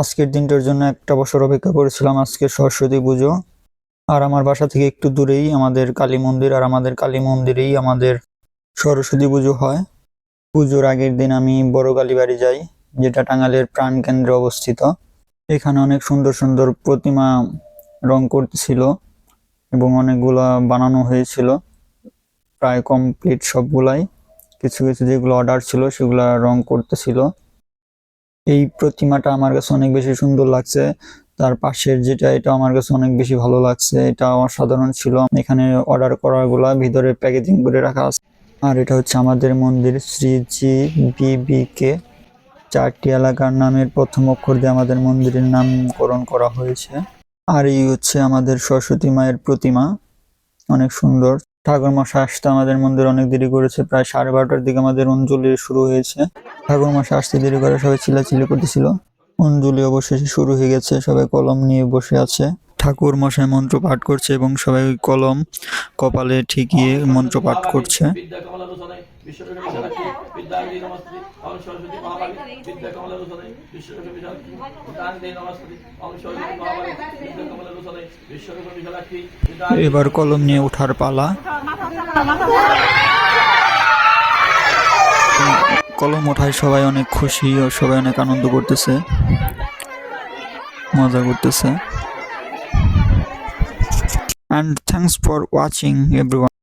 আজকের দিনটার জন্য একটা বছর অপেক্ষা করেছিলাম, আজকে সরস্বতী পুজো। আর আমার বাসা থেকে একটু দূরেই আমাদের কালী মন্দির, আর আমাদের কালী মন্দিরেই আমাদের সরস্বতী পুজো হয়। পুজোর আগের দিন আমি বড় কালীবাড়ি যাই, যেটা টাঙ্গালের প্রাণ কেন্দ্রে অবস্থিত। এখানে অনেক সুন্দর সুন্দর প্রতিমা রং করতেছিল এবং অনেকগুলা বানানো হয়েছিল, প্রায় কমপ্লিট সবগুলাই। কিছু কিছু যেগুলো অর্ডার ছিল সেগুলো রং করতেছিল। এই প্রতিমাটা আমার কাছে অনেক বেশি সুন্দর লাগছে। তার পাশের যেটা, এটা আমার কাছে অনেক বেশি ভালো লাগছে। এটা অসাধারণ ছিল। এখানে অর্ডার করাগুলা ভিতরে প্যাকেজিং করে রাখা আছে। আর এটা হচ্ছে আমাদের মন্দির শ্রীজি বিবিকে চারটি এলাকার নামের প্রথম অক্ষর দিয়ে আমাদের মন্দিরের নামকরণ করা হয়েছে। আর এই হচ্ছে আমাদের সরস্বতী মায়ের প্রতিমা। অনেক সুন্দর। ঠাকুর মশাই আসতে আমাদের মন্দির অনেক দেরি করেছে, প্রায় সাড়ে বারোটার দিকে আমাদের অঞ্জলি শুরু হয়েছে। ঠাকুর মশাই আসতে দেরি করে সবাই চিল্লাচিল্লি করতেছিল। অঞ্জলি অবশেষে শুরু হয়ে গেছে, সবাই কলম নিয়ে বসে আছে। ঠাকুর মশাই মন্ত্র পাঠ করছে এবং সবাই কলম কপালে ঠেকিয়ে মন্ত্র পাঠ করছে। বিদ্যাঙ্গী এবার কলম নিয়ে ওঠার পালা। কলম ওঠায় সবাই অনেক খুশি ও সবাই অনেক আনন্দ করতেছে মজা করতেছে। and thanks for watching everyone.